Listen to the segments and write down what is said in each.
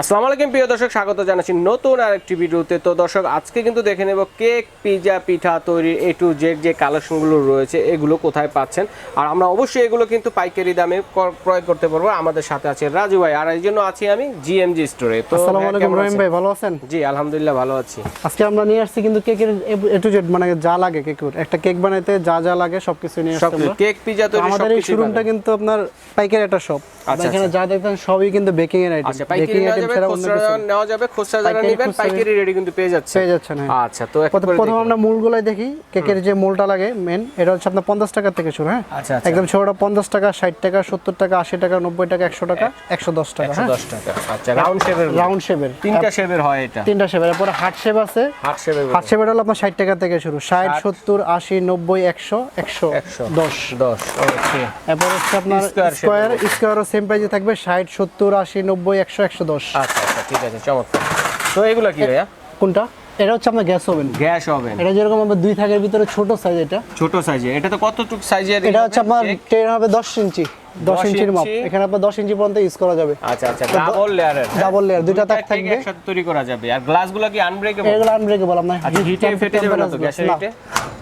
আসসালামু আলাইকুম প্রিয় দর্শক স্বাগত জানাচ্ছি নতুন আরেকটি ভিডিওতে। তো দর্শক আজকে কিন্তু দেখে নেব কেক পিজা পিঠা তৈরির এ টু জেড যে কালেকশনগুলো রয়েছে এগুলো কোথায় পাচ্ছেন। আর আমরা অবশ্যই এগুলো কিন্তু পাইকারি দামে ক্রয় করতে পারব। আমাদের সাথে আছে রাজু ভাই আর এই জন্য আছি আমি জিএমজি স্টোরে তো আসসালামু আলাইকুম রহিম ভাই ভালো আছেন? জি আলহামদুলিল্লাহ ভালো আছি। আজকে আমরা নিয়ে আসছি কিন্তু কেকের এ টু জেড মানে যা লাগে কেকের। একটা কেক বানাইতে যা যা লাগে সবকিছু নিয়ে আসছি আমরা। কেক পিজা তৈরি আমাদের এই শোরুমটা কিন্তু আপনার পাইকারি একটা শপ আচ্ছা, এখানে যা দেখতেন সবই কিন্তু বেকিং এর আইটেম আচ্ছা বেকিং আইটেম যাবে খুচরা নেওয়া যাবে খুচরা যারা নেবেন পাইকারি রেডি কিন্তু পেয়ে যাচ্ছে পেয়ে যাচ্ছেন হ্যাঁ। আচ্ছা তো প্রথম করে প্রথম দেখি। আমরা মূলগুলাই দেখি কেকের যে মূলটা লাগে মেন এটা হচ্ছে আপনার পঞ্চাশ টাকা থেকে শুরু হ্যাঁ? একদম ছোটটা পঞ্চাশ টাকা ষাট টাকা সত্তর টাকা আশি টাকা নব্বই টাকা একশো টাকা একশো দশ টাকা দশ টাকা। আচ্ছা রাউন্ড শেপের রাউন্ড শেপের তিনটা শেপের হয় এটা। তিনটা শেপের এরপরে হার্ট শেপ আছে। হার্ট শেপের হার্ট শেপের হলো আপনার ষাট টাকা থেকে শুরু। ষাট। সত্তর আশি নব্বই একশো একশো একশো। দশ। দশ ওকে এরপর হচ্ছে আপনার স্কোয়ার স্কোয়ারও সেম প্রাইসে থাকবে। ষাট সত্তর আশি নব্বই একশো একশো দশ। আচ্ছা আচ্ছা ঠিক আছে চমৎকার। তো এগুলো কি ভাইয়া? কোনটা? এটা হচ্ছে আপনার গ্যাস ওভেন। Gas oven. এটা যেরকম আপনার দুই থাকের ভিতরে ছোট সাইজ এটা। ছোট সাইজের এটা তো কতটুক সাইজের এটা হচ্ছে আপনার ট্রেন হবে দশ ইঞ্চি। দশ 10 ইঞ্চির মাপ এখানে আপনার দশ ইঞ্চি পর্যন্ত ইউজ করা যাবে। আচ্ছা আচ্ছা ডাবল লেয়ারের Double layer, দুইটা তাক থাকবে। একসাথে তৈরি করা যাবে। আর গ্লাসগুলো কি আনব্রেকেবল এগুলো আনব্রেকেবল আপনার আচ্ছা, heat এ ফেটে যাবে না তো, গ্যাসের এ?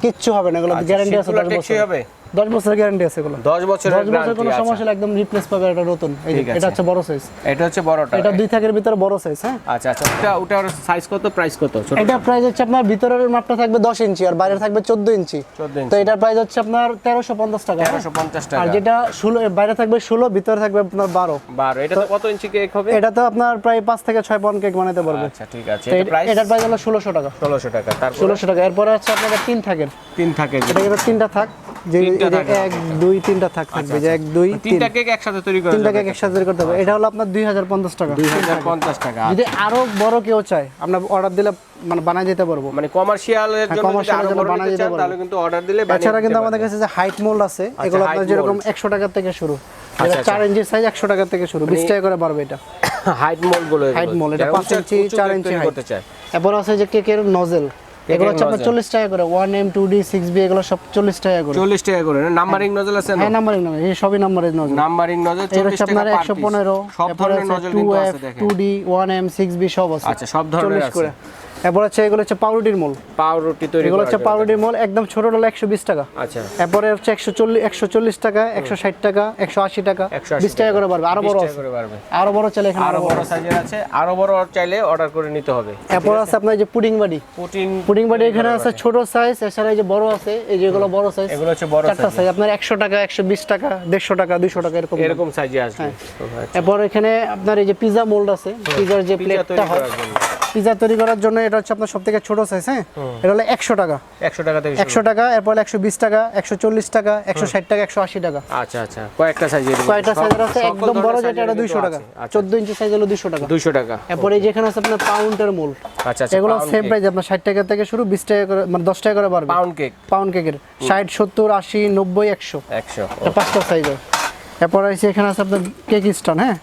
কিচ্ছু হবে না এগুলো আচ্ছা, গ্যারান্টি আছে শীতগুলো দশ টেকসই বছর। হবে? দশ বছরের গ্যারান্টি আছে এগুলো। 10 বছরের দশ বছর কোনো সমস্যা হলে একদম রিপ্লেস পাবে এটা নতুন। এই যে, এটা হচ্ছে বড় সাইজ এটা হচ্ছে বড়টা। এটা দুই থাকের ভিতরে বড় সাইজ হ্যাঁ? আচ্ছা আচ্ছা ওটা ওটার সাইজ কত প্রাইস কত? ছোট এটা প্রাইস হচ্ছে আপনার ভিতরের মাপটা থাকবে দশ ইঞ্চি আর বাইরে থাকবে চোদ্দ ইঞ্চি। 14 ইঞ্চি। তো এটার প্রাইস হচ্ছে আপনার তেরোশো পঞ্চাশ টাকা হ্যাঁ? 1350 আর যেটা ষোলো বাইরে থাকবে ষোলো ভিতরে থাকবে আপনার বারো। 12 এটা তো কত ইঞ্চি কেক হবে? এটা তো আপনার প্রায় পাঁচ থেকে ছয় পাউন্ড কেক বানাতে পারবে। আচ্ছা ঠিক আছে। এটা এটা- প্রাইস এটার প্রাইস হলো ষোলোশো টাকা। 1600 টাকা। তারপর? ষোলোশো টাকা। এরপরে হচ্ছে আপনার তিন থাকের। তিন থাকে এটা কিন্তু তিনটা থাক। যে যে আচ্ছা, এক দুই তিনটা থাক থাকবে যে এক দুই তিনটা কেক একসাথে তৈরি করা তিনটা কেক একসাথে তৈরি করতে হবে। এটা হলো আপনার দুই হাজার পঞ্চাশ টাকা। 2050 টাকা যদি আরও বড় কেউ চায় আমরা অর্ডার দিলে মানে বানাই দিতে পারব। মানে কমার্শিয়ালের জন্য যদি commercial এর আরও জন্য বড় দিতে পারব। তাহলে কিন্তু অর্ডার দিলে এছাড়া কিন্তু আমাদের কাছে যে হাইট মোল্ড আছে এগুলো আপনার যেরকম একশো টাকা থেকে শুরু। আচ্ছা, চার ইঞ্চির সাইজ একশো টাকা থেকে শুরু। বিশ টাকা করে পারবে এটা। হাইট মোল্ডগুলো Height mold, এটা পাঁচ ইঞ্চি, চার ইঞ্চি করতে চায়। এরপর আছে যে কেকের নজেল এগুলো হচ্ছে আপনার। চল্লিশ টাকা করে। One M two D six B এগুলো সব চল্লিশ টাকা করে। 40 টাকা করে। নাম্বারিং নজল আছে না? হ্যাঁ নাম্বারিং নাম্বার এই সবই নাম্বারিং নজল নাম্বারিং নজল এটা 40 হচ্ছে টাকা আপনার একশো। পনেরো সব ধরনের নজল কিন্তু আছে দেখেন। Two D one M six B সব আছে। আচ্ছা সব ধরনের চল্লিশ আছে। এরপর হচ্ছে এগুলো হচ্ছে পাউরুটির মোল। পাউরুটি তৈরি এগুলো হচ্ছে। পাউরুটির মোল একদম হলো একশো বিশ টাকা। আচ্ছা। এরপরে হচ্ছে একশো চল্লিশ একশো চল্লিশ টাকা একশো ষাট টাকা একশো আশি টাকা বিশ টাকা করে পারবে আরও বড় আছে। আরও বড় চাইলে এখানে আরও বড় সাইজের আছে আরও বড় চাইলে অর্ডার করে নিতে হবে। এরপর আছে? আপনার যে পুডিং বাড়ি প্রোটিন পুডিং বাড়ি এখানে আছে ছোট সাইজ এছাড়া এই যে বড় আছে এই যেগুলো বড় সাইজ এগুলো হচ্ছে বড় চারটা সাইজ আপনার একশো টাকা একশো বিশ টাকা দেড়শো টাকা দুইশো টাকা এরকম। এরকম সাইজে হ্যাঁ। আচ্ছা। এরপর এখানে আপনার এই যে পিজা মোল্ড আছে পিজার যে প্লেটটা হয় পিজা তৈরি করার জন্য এটা হচ্ছে আপনার সব থেকে ছোট সাইজ হ্যাঁ? এটা হলো একশো টাকা। 100 টাকা থেকে। একশো টাকা এরপর একশো বিশ টাকা একশো চল্লিশ টাকা একশো ষাট টাকা একশো আশি টাকা। আচ্ছা আচ্ছা। কয়েকটা সাইজের কয়েকটা সাইজের আছে একদম বড় যেটা এটা দুইশো টাকা। আচ্ছা। চোদ্দ ইঞ্চি সাইজ হলো দুইশো টাকা। 200 টাকা। এরপরে এই যেখানে আছে আপনার পাউন্ডের মোল আচ্ছা আচ্ছা এগুলো সেম প্রাইস আপনার ষাট টাকা থেকে শুরু বিশ টাকা করে মানে দশ টাকা করে পারবে পাউন্ড কেক পাউন্ড কেকের ষাট সত্তর আশি নব্বই একশো। 100 এটা পাঁচটা সাইজের এরপর আছে এখানে আছে আপনার কেক স্ট্যান্ড হ্যাঁ?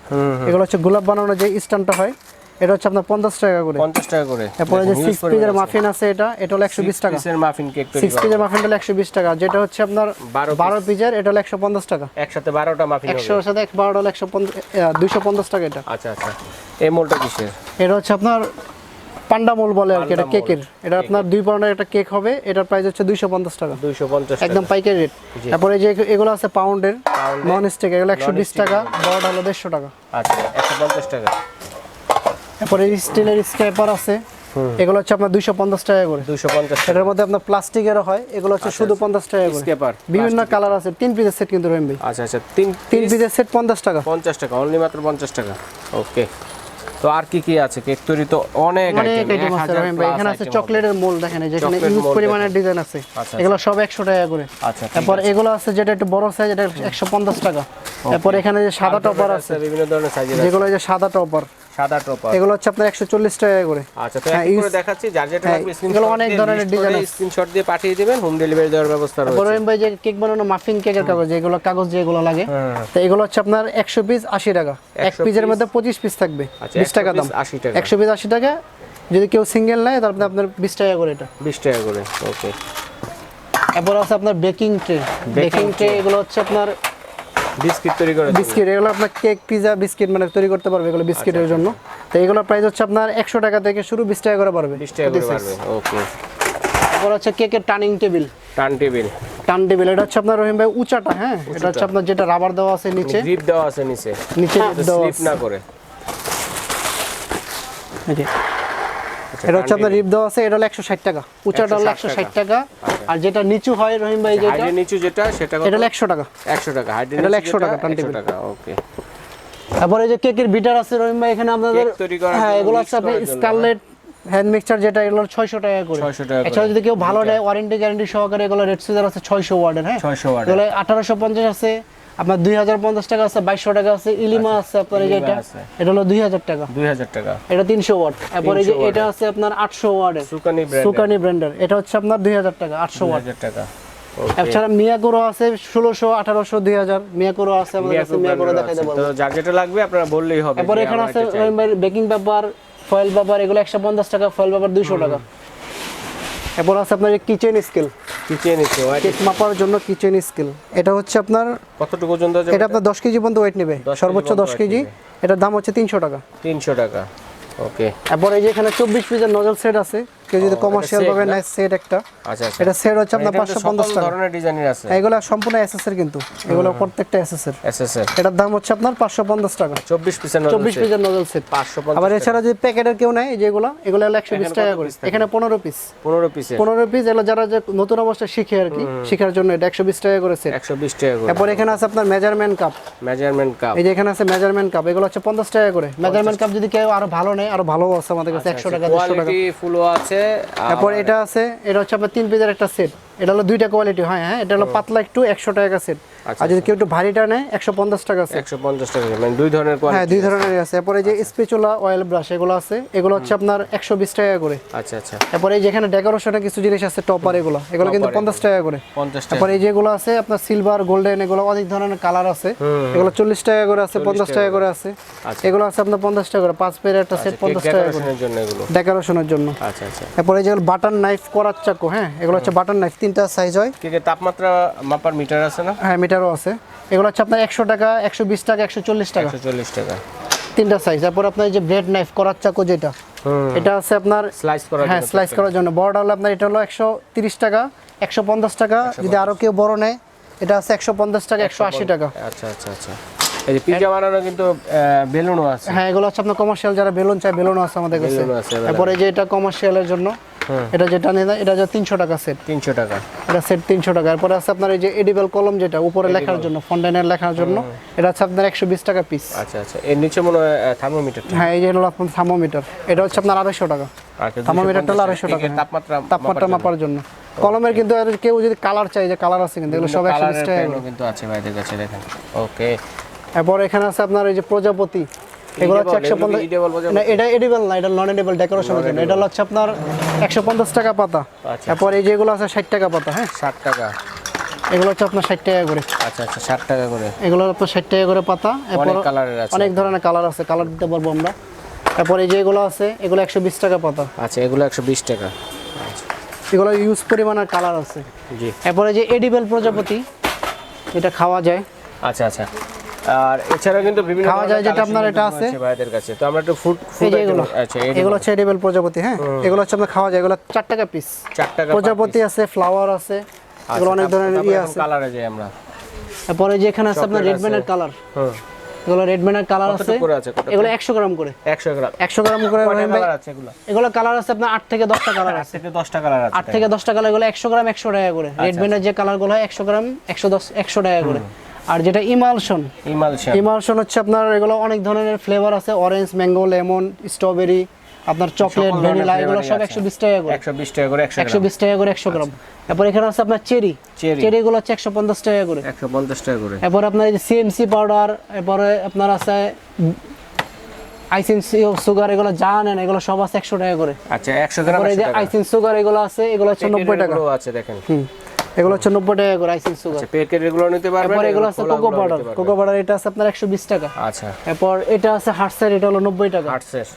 এগুলো হচ্ছে গোলাপ বানানোর যে স্ট্যান্ডটা হয় এটা হচ্ছে আপনার পঞ্চাশ টাকা করে। 50 টাকা করে। এরপরে যে দেখুন, সিক্স huge পিজের মাফিন আছে। এটা এটা হলো একশো বিশ টাকা। পিসের মাফিন কেক তৈরি সিক্স করা পিজের মাফিনটা হলো একশো বিশ টাকা যেটা হচ্ছে আপনার 12 বারো পিজের এটা হলো একশো পঞ্চাশ টাকা। একসাথে 12টা মাফিন হবে। একশোর সাথে এক বারোটা হলো একশো দুইশো পঞ্চাশ টাকা এটা। আচ্ছা আচ্ছা। এই মোলটা কিসের? এটা হচ্ছে আপনার পান্ডা মোল বলে আর কি এটা কেকের এটা আপনার দুই পাউন্ডের একটা কেক হবে এটার প্রাইস হচ্ছে দুইশো পঞ্চাশ টাকা। 250 টাকা। একদম পাইকারি রেট তারপরে যে এগুলো আছে পাউন্ডের নন স্টিক এগুলো একশো বিশ টাকা বড়টা হলো দেড়শো টাকা। আচ্ছা 150 টাকা। তারপরে স্টিলের স্ক্র্যাপার আছে। এগুলো হচ্ছে আপনার দুইশো পঞ্চাশ টাকা করে। 250 টাকা। এটার মধ্যে আপনার প্লাস্টিকেরও হয় এগুলো হচ্ছে শুধু পঞ্চাশ টাকা করে। স্কেপার বিভিন্ন কালার আছে তিন পিসের সেট কিন্তু রহিম ভাই। আচ্ছা আচ্ছা তিন তিন পিসের সেট পঞ্চাশ টাকা। 50 টাকা অনলি মাত্র 50 টাকা। ওকে তো আর কি কি আছে? কেক তৈরি তো অনেক অনেক আইটেম আছে রহিম ভাই। এখানে আছে চকলেটের মোল দেখেন যেখানে ইউজ পরিমাণের ডিজাইন আছে। আচ্ছা, এগুলো সব একশো টাকা করে। আচ্ছা তারপর এগুলো আছে যেটা একটু বড় সাইজ এটা একশো পঞ্চাশ টাকা। তারপর এখানে যে সাদা টপার আছে বিভিন্ন ধরনের সাইজের আছে। যেগুলো এই যে সাদা টপার সাদা টপার এগুলো হচ্ছে আপনার একশো চল্লিশ টাকা করে। আচ্ছা তো হ্যাঁ, করে দেখাচ্ছি যার যেটা হ্যাঁ, লাগবে এগুলো অনেক ধরনের আছে। স্ক্রিনশট দিয়ে পাঠিয়ে দিবেন হোম ডেলিভারি দেওয়ার ব্যবস্থা রয়েছে। ভাই যে কেক বানানো মাফিন কেকের কাগজ যেগুলো কাগজ যেগুলো লাগে হ্যাঁ। তো এগুলো হচ্ছে আপনার পিস আশি টাকা। এক 100 পিসের মধ্যে পঁচিশ পিস থাকবে আচ্ছা বিশ টাকা দাম। piece 80 টাকা। একশো পিস আশি টাকা যদি কেউ সিঙ্গেল নেয় তাহলে আপনার বিশ টাকা করে এটা। 20 টাকা করে ওকে এরপর আছে আপনার বেকিং ট্রে বেকিং ট্রে এগুলো হচ্ছে আপনার বিস্কিট তৈরি করে বিস্কিট এগুলো আপনার কেক পিজা বিস্কিট মানে তৈরি করতে পারবে এগুলো বিস্কিটের জন্য। তো এগুলো প্রাইস হচ্ছে আপনার একশো টাকা থেকে শুরু বিশ টাকা করে পারবে বিশ টাকা করে পারবে ওকে তারপর হচ্ছে কেকের turning table turn table turn table এটা হচ্ছে আপনার রহিম ভাই উঁচাটা হ্যাঁ? এটা হচ্ছে আপনার যেটা রাবার দেওয়া আছে নিচে। গ্রিপ দেওয়া আছে নিচে। নিচে দেওয়া স্লিপ না করে। আচ্ছা, এটা হচ্ছে আপনার রিপ দেওয়া আছে এটা হলো একশো ষাট টাকা। উঁচাটা হলো একশো 160 ষাট টাকা। আর যেটা নিচু হয় রহিম ভাই যেটা হাইডের নিচু যেটা সেটা এটা হলো একশো টাকা। 100 টাকা। হাইডের এটা হলো নিচু 100 টাকা, যেটা, 100 টাকা ওকে তারপরে যে কেকের বিটার আছে রহিম ভাই এখানে আপনাদের হ্যাঁ এগুলো হচ্ছে আপনার স্কারলেট হ্যান্ড মিক্সচার যেটা এগুলো ছয়শো টাকা করে। 600 টাকা এছাড়া যদি কেউ ভালো নেয় ওয়ারেন্টি গ্যারান্টি সহকারে এগুলো রেড সিজার আছে ছয়শো ওয়ার্ডের হ্যাঁ? 600 ওয়াট এগুলো আঠারোশো পঞ্চাশ আছে। আপনার দুই হাজার পঞ্চাশ টাকা আছে বাইশশো টাকা আছে ইলিমা আছে আপনার এই এটা এটা হলো দুই হাজার টাকা। 2000 টাকা। এটা তিনশো ওয়াট। তারপরে এই যে এটা আছে আপনার আটশো ওয়ার্ডের সুকানি ব্র্যান্ডের। এটা হচ্ছে আপনার দুই হাজার টাকা আটশো ওয়াট। টাকা। এছাড়া মিয়াকোরো আছে ষোলোশো আঠারোশো দুই হাজার। মিয়াকোরো আছে আমাদের কাছে মিয়াকোরো দেখাই দেবো। তো যেটা লাগবে আপনারা বললেই হবে এরপর এখানে আছে বেকিং পেপার ফয়েল পেপার এগুলো একশো পঞ্চাশ টাকা ফয়েল পেপার দুইশো টাকা। এরপর আছে আপনার kitchen scale. Kitchen scale cake মাপার জন্য কিচেন স্কেল। এটা হচ্ছে আপনার কতটুকু পর্যন্ত যাবে এটা আপনার দশ কেজি পর্যন্ত ওয়েট নেবে। সর্বোচ্চ পর্যন্ত দশ weight কেজি। এটার দাম হচ্ছে তিনশো টাকা। 300 টাকা ওকে এরপর এই যে এখানে চব্বিশ পিসের নজল সেট আছে। কেউ যদি কমার্শিয়াল ভাবে? নেয় সেট একটা। আচ্ছা আচ্ছা। এটা সেট হচ্ছে আপনার এটা তো পাঁচশো পঞ্চাশ সকল টাকা। ধরনের ডিজাইনের আছে। এগুলো সম্পূর্ণ এসএসের কিন্তু। এগুলো প্রত্যেকটা এসএসের এসএসএর এটার দাম হচ্ছে আপনার পাঁচশো পঞ্চাশ টাকা। 24 পিসের চব্বিশ পিসের নজল সেট 550 আবার এছাড়া যদি প্যাকেটের কেউ নেয় যেগুলো এগুলো হলো একশো বিশ এখানে টাকা করে। এখানে পনেরো পিস 15 পিসের পনেরো পিস এগুলো যারা যে নতুন অবস্থায় শিখে আর কি শেখার জন্য এটা একশো বিশ টাকা করে সেট 120 টাকা করে। তারপর এখানে আছে আপনার মেজারমেন্ট কাপ মেজারমেন্ট কাপ এই যে এখানে আছে মেজারমেন্ট কাপ এগুলো হচ্ছে পঞ্চাশ টাকা করে। মেজারমেন্ট কাপ যদি কেউ আরও ভালো নেয় আরও ভালো আছে আমাদের কাছে একশো টাকা দেড়শো টাকা। কোয়ালিটি ফুলও আছে তারপর এটা আছে এটা হচ্ছে আপনার তিন পিসের একটা সেট এটা হলো দুইটা কোয়ালিটি হয় হ্যাঁ এটা হলো পাতলা একটু একশো টাকা সেট আচ্ছা, আর যদি কেউ একটু ভারীটা নেয় একশো পঞ্চাশ টাকা সেট 150 টাকা মানে দুই ধরনের হ্যাঁ দুই ধরনের আছে। এরপরে যে স্পেচুলা অয়েল ব্রাশ এগুলো আছে এগুলো হচ্ছে আপনার একশো বিশ টাকা করে। আচ্ছা আচ্ছা। তারপরে এই যেখানে ডেকোরেশনের কিছু জিনিস আছে টপার এগুলো এগুলো কিন্তু পঞ্চাশ টাকা করে। 50 টাকা। তারপরে এই যেগুলো আছে আপনার সিলভার গোল্ডেন এগুলো অনেক ধরনের কালার আছে। এগুলো চল্লিশ টাকা করে আছে পঞ্চাশ টাকা করে আছে। আচ্ছা। এগুলো আছে আপনার পঞ্চাশ টাকা করে পাঁচ পেয়ার একটা সেট পঞ্চাশ টাকা করে। ডেকোরেশনের জন্য এগুলো? ডেকোরেশনের জন্য। আচ্ছা আচ্ছা। তারপরে এই যেগুলো বাটার নাইফ করার চাকু হ্যাঁ এগুলো হচ্ছে বাটার নাইফ তিনটা সাইজ হয়। কেকের তাপমাত্রা মাপার মিটার আছে না? হ্যাঁ মিটারও আছে। এগুলো হচ্ছে আপনার একশো টাকা একশো বিশ টাকা একশো চল্লিশ টাকা। 140 টাকা। তিনটা সাইজ তারপর আপনার এই যে ব্রেড নাইফ করার চাকু যেটা এটা আছে আপনার স্লাইস করার হ্যাঁ স্লাইস করার জন্য। বড়টা হলো আপনার এটা হলো একশো তিরিশ টাকা একশো পঞ্চাশ টাকা। যদি আরও কেউ বড় নেয় এটা আছে একশো পঞ্চাশ টাকা একশো আশি টাকা। আচ্ছা আচ্ছা আচ্ছা। এই যে পিজ্জা বানানো কিন্তু বেলুনও আছে। হ্যাঁ এগুলো হচ্ছে আপনার কমার্শিয়াল যারা বেলুন চায় বেলুনও আছে আমাদের কাছে। তারপরে যে এটা কমার্শিয়ালের জন্য। এটা যেটা নেই এটা হচ্ছে তিনশো টাকা সেট 300 টাকা। এটা সেট তিনশো টাকা। এরপরে আছে আপনার এই যে এডিবল কলম যেটা উপরে লেখার জন্য ফন্টেনের লেখার জন্য এটা হচ্ছে আপনার একশো বিশ টাকা পিস আচ্ছা আচ্ছা। এর নিচে মনে হয় থার্মোমিটার হ্যাঁ এই যে হলো আপনার থার্মোমিটার এটা হচ্ছে আপনার আড়াইশো টাকা। আচ্ছা থার্মোমিটারটা হলো আড়াইশো টাকা। তাপমাত্রা তাপমাত্রা মাপার জন্য। কলমের কিন্তু আর কেউ যদি কালার চাই যে কালার আছে কিন্তু এগুলো সব একশো বিশ টাকা। কিন্তু আছে ভাইদের কাছে দেখেন। ওকে এরপর এখানে আছে আপনার এই যে প্রজাপতি। এগুলো হচ্ছে একশো না এটা এডিবল না এটা নন এডিবল ডেকোরেশনের জন্য এটা হচ্ছে আপনার একশো পঞ্চাশ টাকা পাতা। আচ্ছা। তারপর এই যেগুলো আছে ষাট টাকা পাতা হ্যাঁ? 60 টাকা। এগুলো হচ্ছে আপনার ষাট টাকা করে। আচ্ছা আচ্ছা 60 টাকা করে। এগুলো আপনার ষাট টাকা করে পাতা। অনেক কালারের আছে। অনেক ধরনের কালার আছে কালার দিতে পারব আমরা। তারপর এই যেগুলো আছে এগুলো একশো বিশ টাকা পাতা। আচ্ছা এগুলো 120 টাকা। আচ্ছা এগুলো ইউজ পরিমাণের কালার আছে। জি। এরপরে যে এডিবল প্রজাপতি এটা খাওয়া যায়। আচ্ছা আচ্ছা। আর এছাড়া কিন্তু বিভিন্ন খাওয়া যায় যেটা আপনার এটা আছে। ভাইদের কাছে। তো আমরা একটু ফুড ফুড এগুলো। আচ্ছা এগুলো হচ্ছে এডিবল প্রজাপতি হ্যাঁ? এগুলো হচ্ছে আপনার খাওয়া যায়। এগুলো চার টাকা পিস 4 টাকা প্রজাপতি আছে ফ্লাওয়ার আছে এগুলো অনেক ধরনের ইয়ে আছে। কালারে যাই আমরা। তারপরে যে এখানে আছে আপনার রেডম্যানের আছে। কালার হুম। এগুলো রেডম্যানের কালার আছে। এগুলো একশো গ্রাম করে। 100 গ্রাম। একশো গ্রাম করে কালার আছে এগুলো? এগুলো কালার আছে আপনার আট থেকে দশটা কালার আছে। থেকে 10টা কালার আছে। আট থেকে দশটা কালার এগুলো একশো গ্রাম একশো টাকা করে। রেডম্যানের যে কালারগুলো হয় একশো গ্রাম একশো দশ একশো টাকা করে। আর যেটা ইমালশন ইমালশন। ইমালশন হচ্ছে আপনার এগুলো অনেক ধরনের ফ্লেভার আছে অরেঞ্জ ম্যাঙ্গো লেমন স্ট্রবেরি আপনার চকলেট ভ্যানিলা এগুলো সব আছে। একশো বিশ টাকা করে। 120 টাকা করে 100 একশো গ্রাম। বিশ টাকা করে একশো গ্রাম। তারপর এখানে আছে আপনার চেরি। চেরি। গুলো হচ্ছে একশো পঞ্চাশ টাকা করে। 150 টাকা করে। এরপর আপনার এই যে সিএমসি পাউডার এরপরে আপনার আছে আইসিন সুগার এগুলো যা নেন এগুলো সব আছে একশো টাকা করে। আচ্ছা 100 গ্রাম 100 আইসিন সুগার এগুলো আছে এগুলো হচ্ছে নব্বই টাকা। আছে দেখেন। হুম। এগুলো হচ্ছে নব্বই টাকা করে আইসিন সুগার আচ্ছা প্যাকেটেরগুলো নিতে পারবেন এরপর এগুলো আছে কোকো পাউডার কোকো পাউডার এটা আছে আপনার একশো বিশ টাকা। আচ্ছা। এরপর এটা আছে হার্টসের এটা হলো নব্বই টাকা। আটশের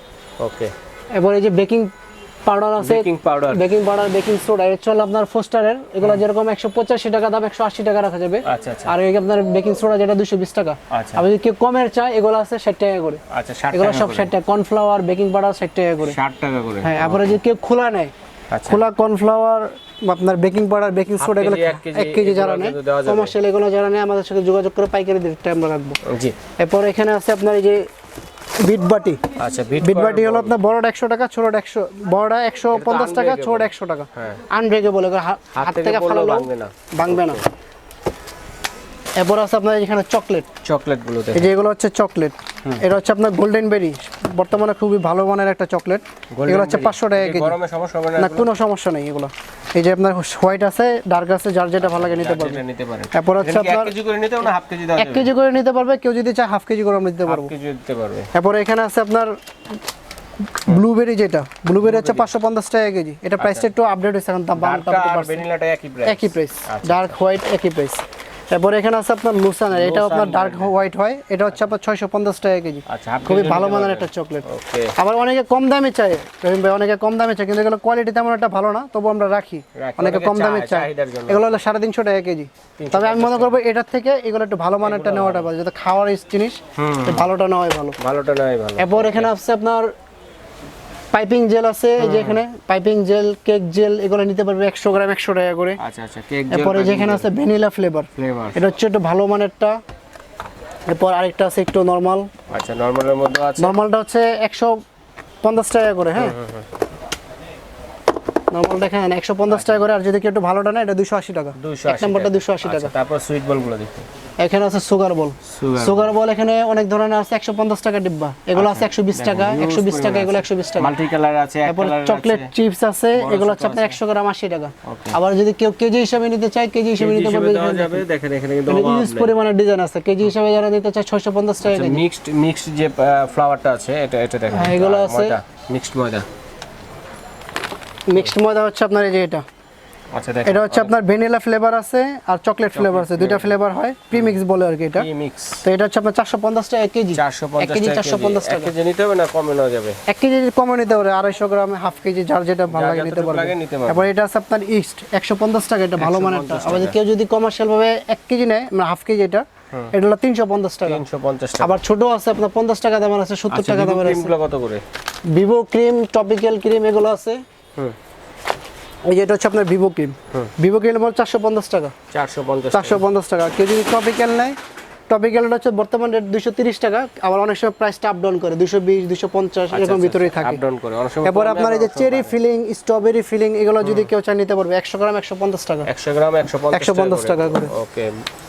ওকে এরপর এই যে বেকিং পাউডার আছে baking powder baking powder baking soda এর চল আপনার ফোস্টারের এগুলো যেরকম একশো পঁচাশি টাকা দাম একশো আশি টাকা রাখা যাবে। আচ্ছা আচ্ছা। আর এই আপনার বেকিং সোডা যেটা দুশো বিশ টাকা। আচ্ছা। আর যদি কেউ কমের চাই এগুলো আছে ষাট টাকা করে। আচ্ছা ষাট এগুলো সব ষাট টাকা। কর্নফ্লাওয়ার বেকিং পাউডার ষাট টাকা করে। ষাট টাকা করে। হ্যাঁ তারপরে যদি কেউ খোলা নেয় আচ্ছা। খোলা কর্নফ্লাওয়ার আপনার বেকিং পাউডার বেকিং সোডা এগুলো এক কেজি যারা নেয়। কমার্শিয়াল এগুলো যারা নেয় আমাদের সাথে যোগাযোগ করে পাইকারি রেটটা আমরা রাখব। জি। এরপর এখানে আছে আপনার এই যে বিট বাটি আচ্ছা বিট বিট হলো আপনার বড়টা একশো টাকা ছোটটা একশো বড়টা একশো পঞ্চাশ টাকা। ছোট একশো টাকা। আনভেগে বলে হাত থেকে ফালালো ভাঙবে না। এরপর আছে আপনার এখানে চকলেট। চকলেট গুলোতে এই যে এগুলো হচ্ছে চকলেট। এটা হচ্ছে আপনার গোল্ডেন বেরি বর্তমানে খুবই ভালো মানের একটা চকলেট। এগুলো হচ্ছে পাঁচশো টাকা কেজি। গরমে সমস্যা হবে না না কোনো সমস্যা নেই এগুলো। এই যে আপনার হোয়াইট আছে ডার্ক আছে যার যেটা ভালো লাগে নিতে পারবে। নিতে পারেন এরপর হচ্ছে আপনার কেজি করে নিতে না হাফ কেজি দেওয়া এক কেজি করে নিতে পারবে কেউ যদি চায় হাফ কেজি করে আমরা দিতে পারব। কেজি দিতে পারবে। এরপরে এখানে আছে আপনার ব্লুবেরি যেটা। ব্লুবেরি হচ্ছে পাঁচশো পঞ্চাশ টাকা কেজি। এটা প্রাইসটা একটু আপডেট হয়েছে এখন দাম একই প্রাইস একই প্রাইস আচ্ছা, ডার্ক হোয়াইট একই প্রাইস তারপরে এখানে আছে আপনার লুসানের এটা আপনার ডার্ক হোয়াইট হয়। এটা হচ্ছে আপনার ছয়শো পঞ্চাশ টাকা কেজি। আচ্ছা খুবই ভালো মানের একটা চকলেট আবার অনেকে কম দামে চায় রহিম ভাই অনেকে কম দামে চায় কিন্তু এগুলো কোয়ালিটি তেমন একটা ভালো না তবু আমরা রাখি। অনেকে কম দামে চায়, জন্য। এগুলো হলো সাড়ে তিনশো টাকা কেজি। তবে আমি মনে করব এটার থেকে এগুলো একটু ভালো মানেরটা নেওয়াটা ভালো। যাতে খাওয়ার জিনিস ভালোটা নেওয়াই ভালো। ভালোটা নয় ভালো। এরপর এখানে আছে আপনার পাইপিং জেল আছে এই যে এখানে পাইপিং জেল কেক জেল এগুলো নিতে পারবে একশো গ্রাম একশো টাকা করে। আচ্ছা আচ্ছা কেক এরপরে যেখানে আছে ভ্যানিলা ফ্লেভার ফ্লেভার এটা হচ্ছে একটু ভালো মানেরটা। এরপর আরেকটা আছে একটু নর্মাল আচ্ছা নরমালের মধ্যে আছে? নর্মালটা হচ্ছে একশো পঞ্চাশ টাকা করে হ্যাঁ? এখানে একশো পঞ্চাশ টাকা করে আর যদি কেউ একটু ভালোটা নেয় এটা দুশো আশি টাকা। 280 এক নম্বরটা দুশো আশি আচ্ছা টাকা। তারপর সুইট বলগুলো দেখি। এখানে আছে সুগার বল। Sugar ball. এখানে অনেক ধরনের আছে একশো পঞ্চাশ টাকা ডিব্বা। এগুলো আছে একশো বিশ টাকা huge একশো বিশ টাকা পরিমাণ এগুলো একশো বিশ টাকা। মাল্টি কালার আছে তারপর চকলেট চিপস আছে এগুলো হচ্ছে আপনার একশো গ্রাম আশি টাকা। আবার যদি কেউ কেজি হিসাবে নিতে চায় কেজি হিসাবে নিতে পারবে যাবে। দেখেন এখানে কিন্তু ইউজ পরিমাণের ডিজাইন আছে। কেজি হিসাবে যারা নিতে চায় ছয়শো পঞ্চাশ টাকা কেজি। মিক্সড মিক্সড যে ফ্লাওয়ারটা আছে এটা এটা দেখেন। হ্যাঁ, এগুলো আছে। মিক্সড ময়দা। মিক্সড ময়দা হচ্ছে আপনার এই যে এটা। আচ্ছা দেখেন। এটা হচ্ছে আপনার ভ্যানিলা ফ্লেভার আছে আর চকলেট ফ্লেভার আছে দুইটা ফ্লেভার হয় প্রিমিক্স বলে আর কি এটা। মিক্স তো এটা হচ্ছে আপনার চারশো পঞ্চাশ টাকা কেজি। চারশো এক পঞ্চাশ কেজি টাকা চারশো পঞ্চাশ এক টাকা। কেজি নিতে হবে না কমে নেওয়া যাবে? এক কেজি কমে নিতে পারে আড়াইশো গ্রাম হাফ কেজি যার যেটা ভালো লাগে নিতে পারবে। তারপর এটা আছে আপনার ইস্ট একশো পঞ্চাশ টাকা এটা ভালো 150 আবার কেউ যদি কমার্শিয়াল ভাবে এক কেজি নেয় মানে হাফ কেজি এটা এটা হলো তিনশো পঞ্চাশ টাকা। তিনশো পঞ্চাশ টাকা। আবার ছোট আছে আপনার পঞ্চাশ টাকা দামের আছে সত্তর আচ্ছা টাকা দামের আছে। ক্রিমগুলো কত করে? ভিভো ক্রিম টপিক্যাল ক্রিম এগুলো আছে। হুম। এই যে এটা হচ্ছে আপনার ভিভো ক্রিম ভিভো ক্রিম বল চারশো পঞ্চাশ টাকা। চারশো পঞ্চাশ চারশো পঞ্চাশ টাকা। কেউ যদি টপিক্যাল নেয় টপিক্যালটা হচ্ছে বর্তমান রেট দুশো তিরিশ টাকা। আবার অনেক সময় প্রাইসটা আপ ডাউন করে দুশো বিশ দুশো পঞ্চাশ এরকম ভিতরেই থাকে। আপ ডাউন করে। অনেক এরপর আপনার এই যে চেরি ফিলিং স্ট্রবেরি ফিলিং এগুলো যদি কেউ চায় নিতে পারবে একশো গ্রাম একশো পঞ্চাশ টাকা। একশো গ্রাম একশো পঞ্চাশ টাকা করে। ওকে।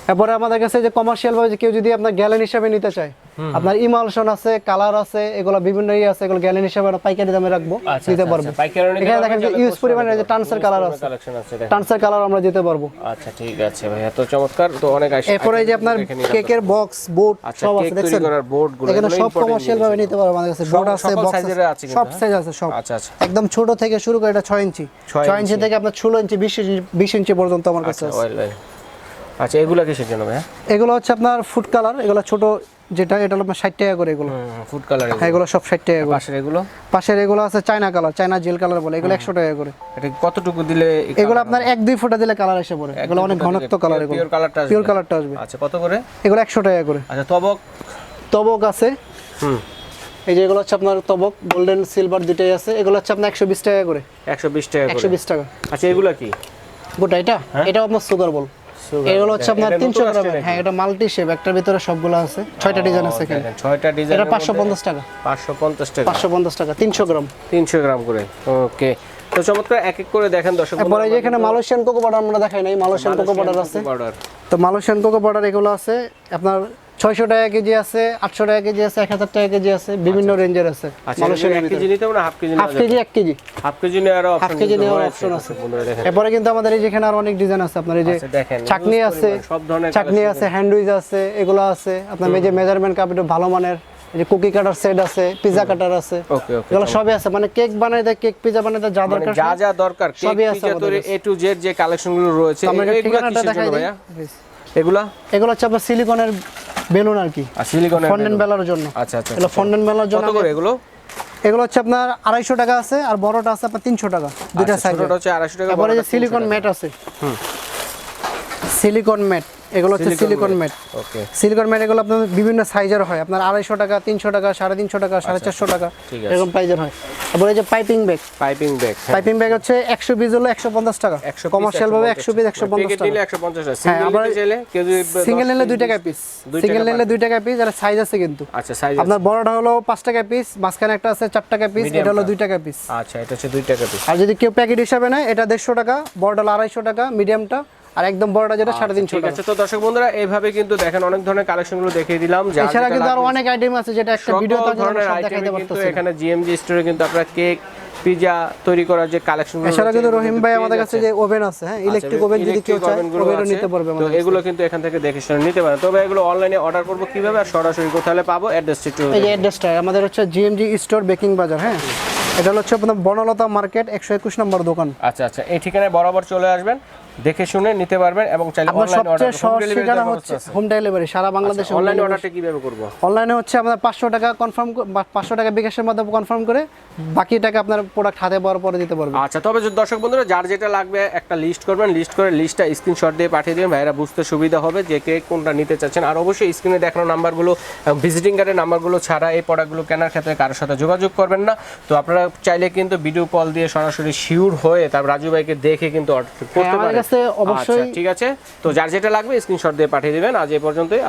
এরপরে আমাদের কাছে যে কমার্শিয়াল ভাবে যে কেউ যদি আপনার গ্যালেন হিসাবে নিতে চায় আপনার ইমালশন আছে কালার আছে এগুলো বিভিন্ন ইয়ে আছে এগুলো গ্যালেন হিসাবে আমরা পাইকারি দামে রাখব দিতে পারব। পাইকারি এখানে দেখেন যে ইউজ পরিমাণে যে টান্সের কালার আছে। আছে। টান্সের কালার আমরা দিতে পারব। আচ্ছা ঠিক আছে ভাই এত চমৎকার তো অনেক আইস- এরপরে যে আপনার কেকের বক্স বোর্ড আচ্ছা সব আছে দেখছেন? বোর্ডগুলো এখানে সব কমার্শিয়াল ভাবে নিতে পারবে আমাদের কাছে। বোর্ড আছে বক্স আছে। সব হ্যাঁ? সাইজ আছে সব। আচ্ছা আচ্ছা। একদম ছোট থেকে শুরু করে এটা ছয় ইঞ্চি। ছয় ছয় ইঞ্চি ইঞ্চি। থেকে আপনার ষোলো ইঞ্চি বিশ ইঞ্চি বিশ ইঞ্চি পর্যন্ত আমার কাছে আচ্ছা আছে। আচ্ছা এগুলা কিসের জন্য ভাইয়া? এগুলো হচ্ছে আপনার ফুড কালার এগুলো ছোট যেটা এটা হলো আপনার ষাট টাকা করে এগুলো। ফুড কালার হ্যাঁ এগুলো সব ষাট টাকা করে। পাশের এগুলো? পাশের এগুলো আছে China colour China gel colour বলে এগুলো একশো টাকা করে। এটা কতটুকু দিলে এগুলো আপনার এক দুই ফোঁটা দিলে কালার এসে পড়ে। এগুলো অনেক ঘনত্ব কালার এগুলো। pure কালারটা আসবে। পিওর কালারটা আসবে। আচ্ছা কত করে? এগুলো একশো টাকা করে। আচ্ছা তবক? তবক আছে। হুম। এই যে এগুলো হচ্ছে আপনার তবক গোল্ডেন সিলভার দুটাই আছে। এগুলো হচ্ছে আপনার একশো বিশ টাকা করে। একশো বিশ টাকা একশো করে বিশ টাকা। আচ্ছা এগুলো কি? গোটা এটা? এটাও আপনার সুগার বল এগুলো হচ্ছে আপনার? হ্যাঁ এটা মাল্টি শেপ একটার ভিতরে সবগুলো আছে। ছয়টা ডিজাইন আছে এখানে। দেখেন, ডিজাইন এটা পাঁচশো পঞ্চাশ টাকা। পাঁচশো পঞ্চাশ টাকা। পাঁচশো পঞ্চাশ টাকা তিনশো গ্রাম। তিনশো গ্রাম করে। ওকে তো চমৎকার এক এক করে দেখেন দর্শক যে এখানে মালয়েশিয়ান কোকো পাউডার আমরা দেখাই নাই মালয়েশিয়ান কোকো পাউডার আছে। তো মালয়েশিয়ান কোকো পাউডার এগুলো আছে আপনার ছয়শো টাকা কেজি আছে আটশো টাকা কেজি আছে এক হাজার টাকা কেজি আছে বিভিন্ন রেঞ্জের আছে আচ্ছা কেজি নিতে হাফ কেজি হাফ কেজি এক কেজি। হাফ কেজি নেওয়ার হাফ কেজি নেওয়ার অপশন আছে। এরপরে কিন্তু আমাদের এই যেখানে আর অনেক ডিজাইন আছে আপনার এই যে আচ্ছা, চাকনি আছে সব ধরনের চাকনি আছে হ্যান্ডউইচ আছে এগুলো আছে। আপনার এই যে মেজারমেন্ট কাপ এটা ভালো মানের এই যে কুকি কাটার সেট আছে পিজা কাটার আছে এগুলো সবই আছে। মানে কেক বানাইতে কেক পিজা বানাইতে যা মানে দরকার যা যা দরকার সবই আছে। এ টু জেড যে কালেকশনগুলো রয়েছে এগুলো কিসের জন্য ভাইয়া? এগুলা? এগুলো হচ্ছে আপনার সিলিকনের বেলুন আর কি। সিলিকনের ফন্ডেন্ট বেলার জন্য। আচ্ছা আচ্ছা এগুলো ফন্ডেন্ট বেলার জন্য কত করে এগুলো? এগুলো হচ্ছে আপনার আড়াইশো টাকা আছে আর বড়টা আছে আপনার তিনশো টাকা দুইটা আচ্ছা, সাইজ ছোটটা হচ্ছে আড়াইশো টাকা তারপরে যে সিলিকন ম্যাট আছে। সিলিকন ম্যাট এগুলো হচ্ছে silicon mat okay silicon mat এগুলো আপনার বিভিন্ন সাইজের হয়। আপনার আড়াইশো টাকা তিনশো টাকা সাড়ে তিনশো টাকা সাড়ে চারশো টাকা আচ্ছা, ঠিক আছে। এরকম প্রাইজের হয়। তারপরে এই যে piping bag piping bag piping bag হচ্ছে একশো পিস হলো একশো পঞ্চাশ টাকা। কমার্শিয়াল ভাবে একশো পিস একশো পঞ্চাশ টাকা। একশো পঞ্চাশ টাকা। হ্যাঁ, সিঙ্গেল আবার সিঙ্গেল নিলে দুই টাকা পিস সিঙ্গেল নিলে দুই টাকা পিস আর সাইজ আছে কিন্তু। আচ্ছা সাইজ আপনার বড়টা হলো পাঁচ টাকা পিস মাঝখানে একটা আছে চার টাকা পিস এটা হলো দুই টাকা পিস আচ্ছা এটা হচ্ছে দুই টাকা পিস আর যদি কেউ প্যাকেট হিসাবে নেয় এটা দেড়শো টাকা বড়টা হলো আড়াইশো টাকা মিডিয়ামটা আর একদম বড়টা যেটা সাড়ে তিনশো ঠিক আছে। তো দর্শক বন্ধুরা এইভাবে কিন্তু দেখেন অনেক ধরনের কালেকশনগুলো দেখিয়ে দিলাম। এছাড়া কিন্তু আরও অনেক আইটেম আছে যেটা একটা ভিডিও ধরনের আইটেমে কিন্তু এখানে জিএমজি স্টোরে কিন্তু আপনারা কেক পিজা তৈরি করার যে কালেকশন এছাড়া কিন্তু রহিম ভাই আমাদের কাছে যে ওভেন আছে হ্যাঁ ইলেকট্রিক ওভেন যদি কেউ চায় ওভেনও নিতে পারবে তো এগুলো কিন্তু এখান থেকে দেখে শুনে নিতে পারেন। তবে এগুলো অনলাইনে অর্ডার করব কীভাবে? আর সরাসরি কোথায় পাবো? অ্যাড্রেসটি একটু এই যে অ্যাড্রেসটা আমাদের হচ্ছে জিএমজি স্টোর বেকিং বাজার হ্যাঁ? এটা হচ্ছে আপনার বনলতা মার্কেট একশো একুশ নম্বর দোকান। আচ্ছা আচ্ছা এই ঠিকানায় বরাবর চলে আসবেন। দেখে শুনে নিতে পারবেন এবং চাইলে অনলাইনে অর্ডার সবচেয়ে সহজ ঠিকানা হচ্ছে হোম ডেলিভারি সারা বাংলাদেশে home অনলাইনে। অর্ডারটা কীভাবে করব? অনলাইনে হচ্ছে আপনার পাঁচশো টাকা কনফার্ম পাঁচশো টাকা বিকাশের মাধ্যমে কনফার্ম করে বাকি টাকা আপনার প্রোডাক্ট হাতে পাওয়ার পরে দিতে পারবেন। আচ্ছা তবে যদি দর্শক বন্ধুরা যার যেটা লাগবে একটা লিস্ট করবেন লিস্ট করে লিস্টটা স্ক্রিনশট দিয়ে পাঠিয়ে দিবেন। ভাইরা বুঝতে সুবিধা হবে যে কে কোনটা নিতে চাচ্ছেন। আর অবশ্যই স্ক্রিনে দেখানো নাম্বারগুলো ভিজিটিং কার্ডের নাম্বারগুলো ছাড়া এই প্রোডাক্টগুলো কেনার ক্ষেত্রে কারোর সাথে যোগাযোগ করবেন না। তো আপনারা চাইলে কিন্তু ভিডিও কল দিয়ে সরাসরি শিওর হয়ে তারপর রাজু ভাইকে দেখে কিন্তু অর্ডার করতে হ্যাঁ, পারেন। কাছে অবশ্যই- আচ্ছা, ঠিক আছে। তো যার যেটা লাগবে স্ক্রিনশট দিয়ে পাঠিয়ে দেবেন। আজ এই পর্যন্তই।